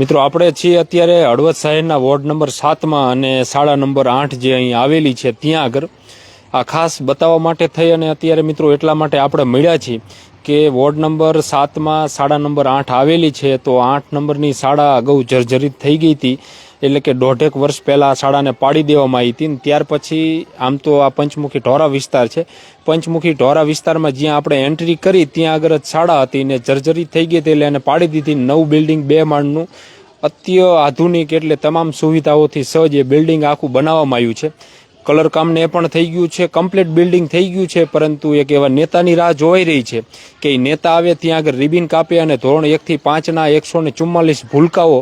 મિત્રો, આપણે છીએ અત્યારે હળવદ શહેરના વોર્ડ નંબર સાતમાં અને શાળા નંબર આઠ જે અહીં આવેલી છે, ત્યાં આગળ. આ ખાસ બતાવવા માટે થઈ અને અત્યારે મિત્રો એટલા માટે આપણે મળ્યા છીએ કે વોર્ડ નંબર સાતમાં શાળા નંબર આઠ આવેલી છે, તો આઠ નંબરની શાળા અગાઉ જર્જરિત થઈ ગઈ હતી. એટલે કે દોઢેક વર્ષ પહેલાં આ શાળાને પાડી દેવામાં આવી હતી ને ત્યાર પછી આમ તો આ પંચમુખી ઢોરા વિસ્તાર છે. પંચમુખી ઢોરા વિસ્તારમાં જ્યાં આપણે એન્ટ્રી કરી ત્યાં આગળ જ શાળા હતી ને જર્જરી થઈ ગઈ હતી એટલે એને પાડી દીધી નવું બિલ્ડિંગ બે માળનું. અત્ય આધુનિક એટલે તમામ સુવિધાઓથી સજ્જ એ બિલ્ડિંગ આખું બનાવવામાં આવ્યું છે. કલર કામને પણ થઈ ગયું છે કમ્પ્લીટ બિલ્ડિંગ થઈ ગયું છે, પરંતુ એક એવા નેતાની રાહ જોવાઈ રહી છે કે નેતા આવે ત્યાં આગળ રિબિન કાપે અને ધોરણ એકથી પાંચના એકસો ને ચુમ્માલીસ ભૂલકાઓ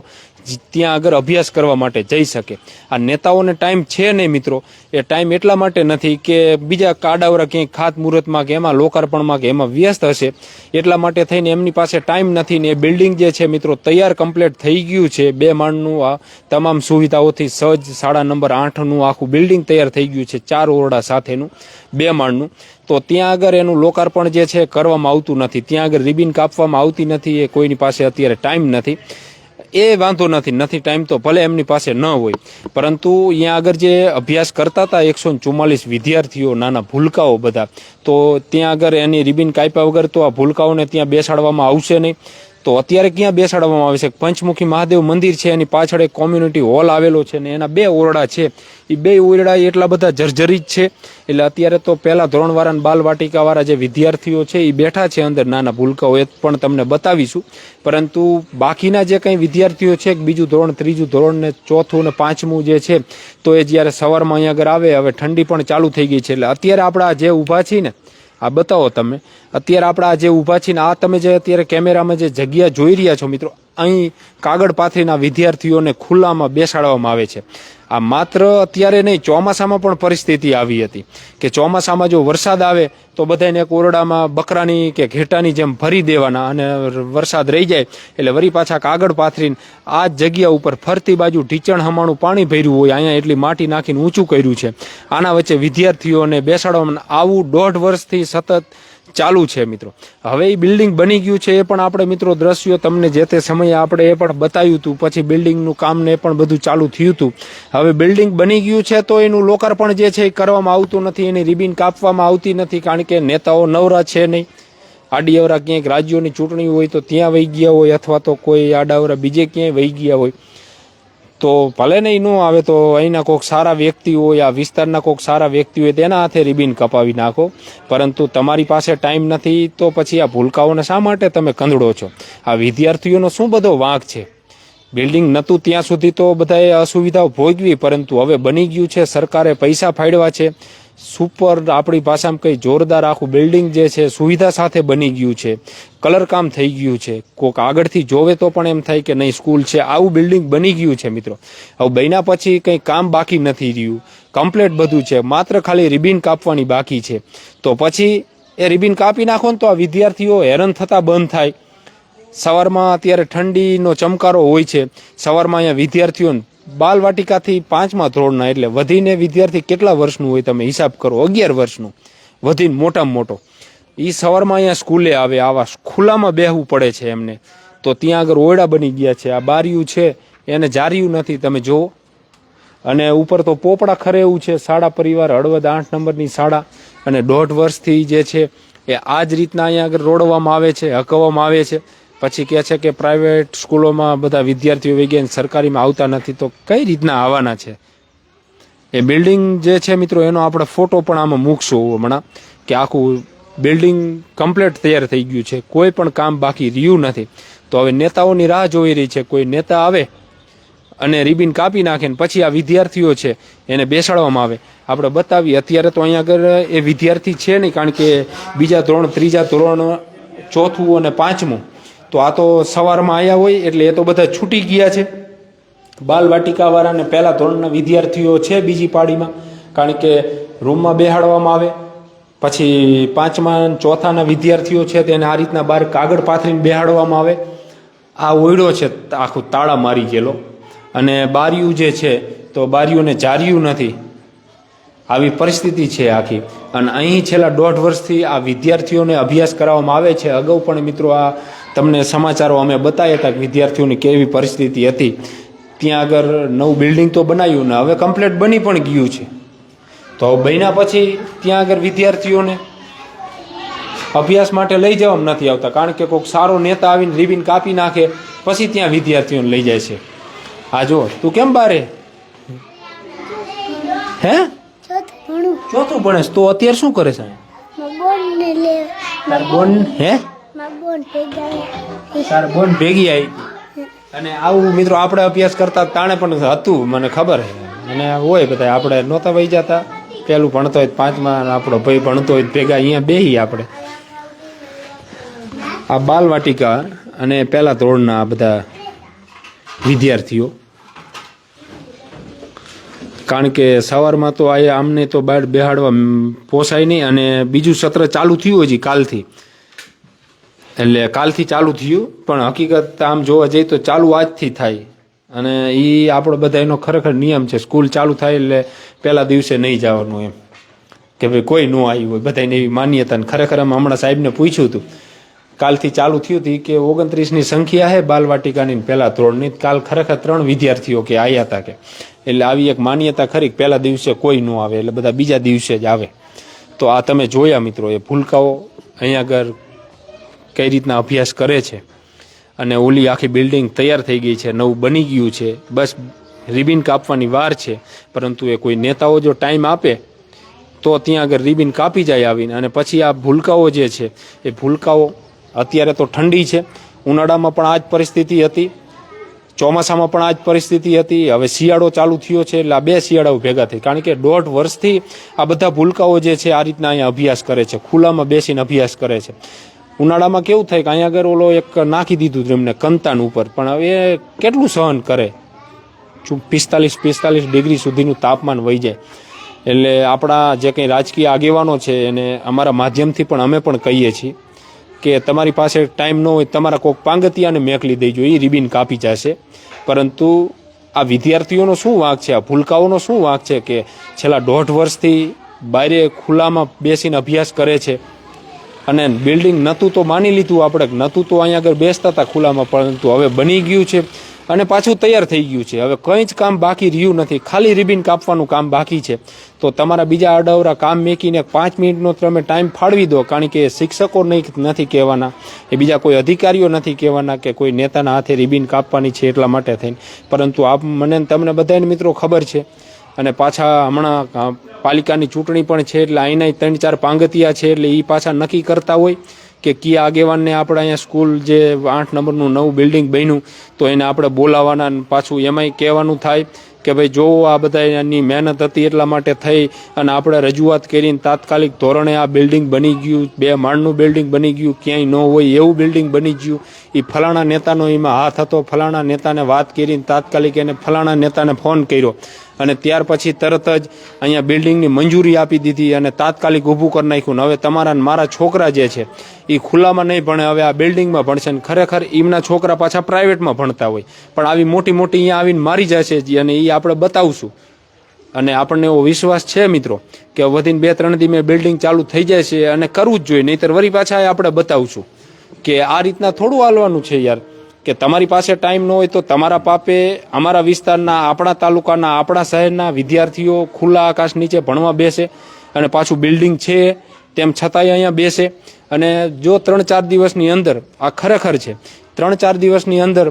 ત્યાં આગળ અભ્યાસ કરવા માટે જઈ શકે. આ નેતાઓને ટાઈમ છે નહીં મિત્રો. એ ટાઈમ એટલા માટે નથી કે બીજા કાડાવરા ક્યાંય ખાત મુહૂર્તમાં કે એમાં લોકાર્પણમાં કે એમાં વ્યસ્ત હશે. એટલા માટે થઈને એમની પાસે ટાઈમ નથી ને એ બિલ્ડિંગ જે છે મિત્રો તૈયાર કમ્પ્લીટ થઈ ગયું છે. બે માળનું આ તમામ સુવિધાઓથી સજ શાળા નંબર આઠનું આખું બિલ્ડિંગ તૈયાર થઈ ગયું છે, ચાર ઓરડા સાથેનું, બે માળનું. તો ત્યાં આગળ એનું લોકાર્પણ જે છે કરવામાં આવતું નથી. ત્યાં આગળ રિબિન કાપવામાં આવતી નથી, એ કોઈની પાસે અત્યારે ટાઈમ નથી. એ વાંધો નથી નથી ટાઈમ તો ભલે એમની પાસે ન હોય. પરંતુ અહીંયા આગળ જે અભ્યાસ કરતા હતા એકસો ચુમ્માલીસ વિદ્યાર્થીઓ, નાના ભૂલકાઓ બધા, તો ત્યાં આગળ એની રિબિન કાપ્યા વગર તો આ ભૂલકાઓને ત્યાં બેસાડવામાં આવશે નહીં. તો અત્યારે ક્યાં બેસાડવામાં આવે છે? પંચમુખી મહાદેવ મંદિર છે, એની પાછળ એક કોમ્યુનિટી હોલ આવેલો છે ને એના બે ઓરડા છે. એ બે ઓરડા એટલા બધા જર્જરિત છે, એટલે અત્યારે તો પહેલા ધોરણવાળા અને બાલ જે વિદ્યાર્થીઓ છે એ બેઠા છે અંદર. નાના ભૂલકાઓ એ પણ તમને બતાવીશું. પરંતુ બાકીના જે કંઈ વિદ્યાર્થીઓ છે બીજું ધોરણ, ત્રીજું ધોરણ ને ચોથું ને પાંચમું જે છે, તો એ જ્યારે સવારમાં અહીંયા આગળ આવે, હવે ઠંડી પણ ચાલુ થઈ ગઈ છે. એટલે અત્યારે આપણા જે ઊભા છીએ ને આ બતાવો તમે. અત્યારે આપણે જે ઊભા છીએ ને, આ તમે જે અત્યારે કેમેરામાં જે જગ્યા જોઈ રહ્યા છો મિત્રો, અહીં કાગળ પાથરીના વિદ્યાર્થીઓને ખુલ્લામાં બેસાડવામાં આવે છે. આ માત્ર અત્યારે નહીં, ચોમાસામાં પણ પરિસ્થિતિ આવી હતી કે ચોમાસામાં જો વરસાદ આવે તો બધાને એક ઓરડામાં બકરાની કે ઘેટાની જેમ ભરી દેવાના અને વરસાદ રહી જાય એટલે વરી પાછા કાગળ પાથરીને આ જગ્યા ઉપર ફરતી બાજુ ઢીચણ હમાણું પાણી ભર્યું હોય, અહીંયા એટલી માટી નાખીને ઊંચું કર્યું છે. આના વચ્ચે વિદ્યાર્થીઓને બેસાડવામાં આવું દોઢ વર્ષથી સતત ચાલુ છે મિત્રો. હવે એ બિલ્ડિંગ બની ગયું છે એ પણ આપણે મિત્રો દ્રશ્યો તમને જે તે સમયે આપણે એ પણ બતાવ્યું હતું. પછી બિલ્ડિંગનું કામ ને પણ બધું ચાલુ થયું હતું. હવે બિલ્ડિંગ બની ગયું છે તો એનું લોકાર્પણ જે છે એ કરવામાં આવતું નથી. એની રિબિન કાપવામાં આવતી નથી કારણ કે નેતાઓ નવરા છે નહીં. આડીઅવરા ક્યાંક રાજ્યોની ચૂંટણી હોય તો ત્યાં વહી ગયા હોય અથવા તો કોઈ આડાવરા બીજે ક્યાંય વહી ગયા હોય. તો ભલે નહીં ન આવે તો અહીંના કોઈક સારા વ્યક્તિ હોય આ વિસ્તારના કોઈક સારા વ્યક્તિ હોય તેના હાથે રિબિન કપાવી નાખો. પરંતુ તમારી પાસે ટાઈમ નથી તો પછી આ ભૂલકાઓને શા માટે તમે કંદડો છો? આ વિદ્યાર્થીઓનો શું બધો વાંક છે? બિલ્ડિંગ નહોતું ત્યાં સુધી તો બધાએ અસુવિધાઓ ભોગવી, પરંતુ હવે બની ગયું છે, સરકારે પૈસા ફાડવા છે. સુપર આપણી ભાષામાં કંઈ જોરદાર આખું બિલ્ડિંગ જે છે સુવિધા સાથે બની ગયું છે. કલરકામ થઈ ગયું છે. કોક આગળથી જોવે તો પણ એમ થાય કે નહીં, સ્કૂલ છે. આવું બિલ્ડિંગ બની ગયું છે મિત્રો. હવે બન્યા પછી કંઈ કામ બાકી નથી રહ્યું. કમ્પ્લેટ બધું છે. માત્ર ખાલી રિબિન કાપવાની બાકી છે. તો પછી એ રિબિન કાપી નાખો ને તો આ વિદ્યાર્થીઓ હેરાન થતા બંધ થાય. સવારમાં અત્યારે ઠંડીનો ચમકારો હોય છે. સવારમાં અહીંયા વિદ્યાર્થીઓને બાલ વાટિકાથી પાંચમા ધોરણના એટલે વધીને વિદ્યાર્થી કેટલા વર્ષનું હોય તમે હિસાબ કરો? અગિયાર વર્ષનું. વધીને મોટામાં મોટો. એ સવારમાં અહીંયા સ્કૂલે આવે, આવા ખુલ્લામાં બેહવું પડે છે એમને. તો ત્યાં આગળ ઓરડા બની ગયા છે. આ બારિયું છે, એને જાર્યું નથી. તમે જુઓ. અને ઉપર તો પોપડા ખરે એવું છે. શાળા પરિવાર, હળવદ આઠ નંબરની શાળા અને દોઢ વર્ષથી જે છે એ આ જ રીતના અહીંયા આગળ રોડવામાં આવે છે હકવવામાં આવે છે. પછી કહે છે કે પ્રાઇવેટ સ્કૂલોમાં બધા વિદ્યાર્થીઓ વૈજ્ઞાન સરકારીમાં આવતા નથી, તો કઈ રીતના આવવાના છે? એ બિલ્ડિંગ જે છે મિત્રો, એનો આપણે ફોટો પણ આમાં મૂકશું હમણાં કે આખું બિલ્ડિંગ કમ્પ્લીટ તૈયાર થઈ ગયું છે. કોઈ પણ કામ બાકી રહ્યું નથી. તો હવે નેતાઓની રાહ જોઈ રહી છે. કોઈ નેતા આવે અને રિબિન કાપી નાખે ને પછી આ વિદ્યાર્થીઓ છે એને બેસાડવામાં આવે. આપણે બતાવીએ, અત્યારે તો અહીંયા આગળ એ વિદ્યાર્થી છે નહીં, કારણ કે બીજા ધોરણ, ત્રીજા ધોરણ, ચોથું અને પાંચમું તો આ તો સવારમાં આવ્યા હોય, એટલે એ તો બધા છૂટી ગયા છે. બાલવાટિકાવાળાને પહેલાં ધોરણના વિદ્યાર્થીઓ છે બીજી પાડીમાં, કારણ કે રૂમમાં બેહાડવામાં આવે. પછી પાંચમા ચોથાના વિદ્યાર્થીઓ છે તેને આ રીતના બહાર કાગળ પાથરીને બેહાડવામાં આવે. આ ઓયડો છે, આખું તાળા મારી ગયેલો. અને બારીયું જે છે, તો બારીઓને જાર્યું નથી. આવી પરિસ્થિતિ છે આખી. અને અહીં છેલ્લા દોઢ વર્ષથી આ વિદ્યાર્થીઓને અભ્યાસ કરાવવામાં આવે છે. અગાઉ પણ મિત્રો આ તમને સમાચારો અમે બતાવ્યા હતા કે વિદ્યાર્થીઓની કેવી પરિસ્થિતિ હતી. ત્યાં આગળ નવું બિલ્ડિંગ તો બનાવ્યું ને હવે કમ્પ્લેટ બની પણ ગયું છે. તો બન્યા પછી ત્યાં આગળ વિદ્યાર્થીઓને અભ્યાસ માટે લઈ જવામાં નથી આવતા કારણ કે કોઈક સારો નેતા આવીને રિબિન કાપી નાખે પછી ત્યાં વિદ્યાર્થીઓને લઈ જાય છે. આ જો તું કેમ બારે? હે? ચોથું ભણું. ચોથું ભણેશ તો અત્યારે શું કરે છે? બોન હે? તાર બોન ભેગી આવી અને આવું મિત્રો આપણે અભ્યાસ કરતા તાણે પણ હતું, મને ખબર છે અને હોય બધા આપણે નહોતા વહી જતા. પેલું ભણતો હોય પાંચમાં આપણો ભાઈ ભણતો હોય ભેગા અહીંયા બેહી આપણે. આ બાલવાટિકા અને પહેલા ધોરણના આ બધા વિદ્યાર્થીઓ. કારણ કે સવારમાં તો આ આમને તો બહાર બેહાડવા પોસાય નહીં, અને બીજું સત્ર ચાલુ થયું હજી કાલથી. એટલે કાલથી ચાલુ થયું, પણ હકીકત આમ જોવા જઈએ તો ચાલુ આજથી થાય. અને એ આપણો બધા એનો ખરેખર નિયમ છે, સ્કૂલ ચાલુ થાય એટલે પહેલા દિવસે નહીં જવાનું એમ. કે ભાઈ કોઈ ન આવ્યું હોય, બધાને એવી માન્યતા ખરેખર અમે હમણાં સાહેબને પૂછ્યું હતું, કાલથી ચાલુ થયું હતું કે ઓગણત્રીસની સંખ્યા છે બાલવાટિકાની પહેલાં ધોરણની, કાલ ખરેખર ત્રણ વિદ્યાર્થીઓ કે આવ્યા હતા કે. એટલે આવી એક માન્યતા ખરી પહેલા દિવસે કોઈ ન આવે, એટલે બધા બીજા દિવસે જ આવે. તો આ તમે જોયા મિત્રો, એ ભૂલકાઓ અહીંયા આગળ કઈ રીતના અભ્યાસ કરે છે? અને ઓલી આખી બિલ્ડિંગ તૈયાર થઈ ગઈ છે, નવું બની ગયું છે, બસ રિબિન કાપવાની વાર છે. પરંતુ એ કોઈ નેતાઓ જો ટાઈમ આપે, તો ત્યાં આગળ રિબિન કાપી જાય આવીને. અને પછી આ ભૂલકાઓ જે છે, એ ભૂલકાઓ અત્યારે તો ઠંડી છે. ઉનાળામાં પણ આ જ પરિસ્થિતિ હતી. ચોમાસામાં પણ આ જ પરિસ્થિતિ હતી. હવે શિયાળો ચાલુ થયો છે, એટલે આ બે શિયાળાઓ ભેગા થઈ. કારણ કે દોઢ વર્ષથી આ બધા ભૂલકાઓ જે છે, આ રીતના અહીંયા અભ્યાસ કરે છે. ખુલ્લામાં બેસીને અભ્યાસ કરે છે. ઉનાળામાં કેવું થાય કે અહીંયા આગળ ઓલો એક નાખી દીધું એમને કંતાન ઉપર. પણ હવે એ કેટલું સહન કરે? પિસ્તાલીસ પિસ્તાલીસ ડિગ્રી સુધીનું તાપમાન વહી જાય. એટલે આપણા જે કંઈ રાજકીય આગેવાનો છે એને અમારા માધ્યમથી પણ અમે પણ કહીએ છીએ કે તમારી પાસે ટાઈમ ન હોય તમારા કોઈક પાંગતિયાને મેકલી દેજો એ રિબિન કાપી જશે. પરંતુ આ વિદ્યાર્થીઓનો શું વાંક છે, આ ભૂલકાઓનો શું વાંક છે કે છેલ્લા દોઢ વર્ષથી બારે ખુલ્લામાં બેસીને અભ્યાસ કરે છે? અને બિલ્ડિંગ નહોતું તો માની લીધું આપણે નહોતું તો અહીંયા આગળ બેસતા હતા ખુલ્લામાં, પરંતુ હવે બની ગયું છે અને પાછું તૈયાર થઈ ગયું છે. હવે કંઈ જ કામ બાકી રહ્યું નથી. ખાલી રિબિન કાપવાનું કામ બાકી છે. તો તમારા બીજા અડાવરા કામ મેકીને પાંચ મિનિટનો તમે ટાઈમ ફાળવી દો, કારણ કે શિક્ષકો નહીં નથી કહેવાના. એ બીજા કોઈ અધિકારીઓ નથી કહેવાના કે કોઈ નેતાના હાથે રિબિન કાપવાની છે એટલા માટે થઈને. પરંતુ આપ મને તમને બધાને મિત્રો ખબર છે અને પાછા હમણાં પાલિકાની ચૂંટણી પણ છે એટલે અહીંના ત્રણ ચાર પાંગતિયા છે એટલે એ પાછા નક્કી કરતા હોય કે કયા આગેવાનને આપણે અહીંયા સ્કૂલ જે આઠ નંબરનું નવું બિલ્ડિંગ બન્યું તો એને આપણે બોલાવવાના પાછું એમાંય કહેવાનું થાય કે ભાઈ જો આ બધાની મહેનત હતી એટલા માટે થઈ અને આપણે રજૂઆત કરીને તાત્કાલિક ધોરણે આ બિલ્ડિંગ બની ગયું, બે માળનું બિલ્ડિંગ બની ગયું, ક્યાંય ન હોય એવું બિલ્ડિંગ બની ગયું. એ ફલાણા નેતાનો એમાં હાથ હતો. ફલાણા નેતાને વાત કરીને તાત્કાલિક એને ફલાણા નેતાને ફોન કર્યો. અને ત્યાર પછી તરત જ અહીંયા બિલ્ડિંગની મંજૂરી આપી દીધી અને તાત્કાલિક ઊભું કરી નાખ્યું. હવે તમારા મારા છોકરા જે છે એ ખુલ્લામાં નહીં ભણે. હવે આ બિલ્ડિંગમાં ભણશે ને ખરેખર એમના છોકરા પાછા પ્રાઇવેટમાં ભણતા હોય. પણ આવી મોટી મોટી અહીંયા આવીને મારી જશે અને એ આપણે બતાવશું. અને આપણને એવો વિશ્વાસ છે મિત્રો કે વધીને બે ત્રણ દી બિલ્ડિંગ ચાલુ થઈ જાય છે અને કરવું જ જોઈએ. નહીતર વરી પાછા આપણે બતાવશું. કે આ રીતના થોડું હાલવાનું છે યાર, કે તમારી પાસે ટાઈમ ન હોય તો તમારા પાપે અમારા વિસ્તારના આપણા તાલુકાના આપણા શહેરના વિદ્યાર્થીઓ ખુલ્લા આકાશ નીચે ભણવા બેસે અને પાછું બિલ્ડિંગ છે, તેમ છતાંય અહીંયા બેસે. અને જો ત્રણ ચાર દિવસની અંદર, આ ખરેખર છે, ત્રણ ચાર દિવસની અંદર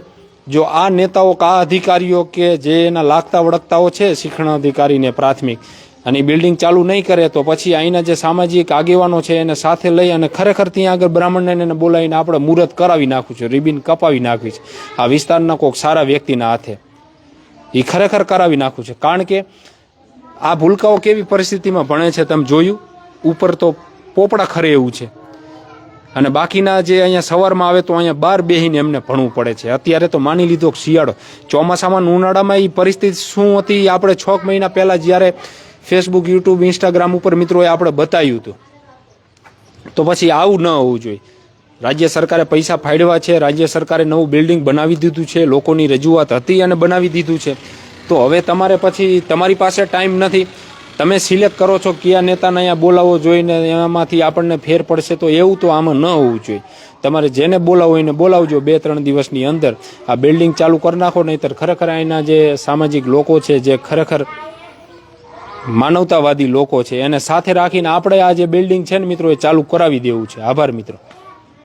જો આ નેતાઓ, કે અધિકારીઓ, કે જે એના લાગતા વળગતાઓ છે શિક્ષણ અધિકારીને પ્રાથમિક અને બિલ્ડિંગ ચાલુ નહીં કરે તો પછી અહીંના જે સામાજિક આગેવાનો છે એને સાથે લઈ અને ખરેખર ત્યાં આગળ બ્રાહ્મણને એને બોલાવીને આપણે મુહૂર્ત કરાવી નાખ્યું છે, રિબિન કપાવી નાખવી છે. આ વિસ્તારના કોઈક સારા વ્યક્તિના હાથે. એ ખરેખર કરાવી નાખ્યું છે. કારણ કે આ ભૂલકાઓ કેવી પરિસ્થિતિમાં ભણે છે તમે જોયું? ઉપર તો પોપડા ખરે એવું છે. અને બાકીના જે અહીંયા સવારમાં આવે તો અહીંયા બાર બેહીને એમને ભણવું પડે છે. અત્યારે તો માની લીધો શિયાળો. ચોમાસામાં ઉનાળામાં એ પરિસ્થિતિ શું હતી? આપણે છ મહિના પહેલાં જ્યારે ફેસબુક યુટ્યુબ ઇન્સ્ટાગ્રામ ઉપર મિત્રોએ આપણે બતાવ્યું હતું. તો પછી આવું ન હોવું જોઈએ. રાજ્ય સરકારે પૈસા ફાડવા છે, રાજ્ય સરકારે નવું બિલ્ડિંગ બનાવી દીધું છે, લોકોની રજૂઆત હતી અને બનાવી દીધું છે. તો હવે તમારે પછી તમારી પાસે ટાઈમ નથી. તમે સિલેક્ટ કરો છો કયા નેતાને અહીંયા બોલાવો જોઈને એમાંથી આપણને ફેર પડશે તો એવું તો આમાં ન હોવું જોઈએ. તમારે જેને બોલાવો એને બોલાવજો બે, ત્રણ દિવસની અંદર. આ બિલ્ડિંગ ચાલુ કરી નાખો, નહીતર ખરેખર અહીંના જે સામાજિક લોકો છે, જે ખરેખર માનવતાવાદી લોકો છે. એને સાથે રાખીને આપણે આ જે બિલ્ડિંગ છે ને મિત્રો, એ ચાલુ કરાવી દેવું છે. આભાર મિત્રો.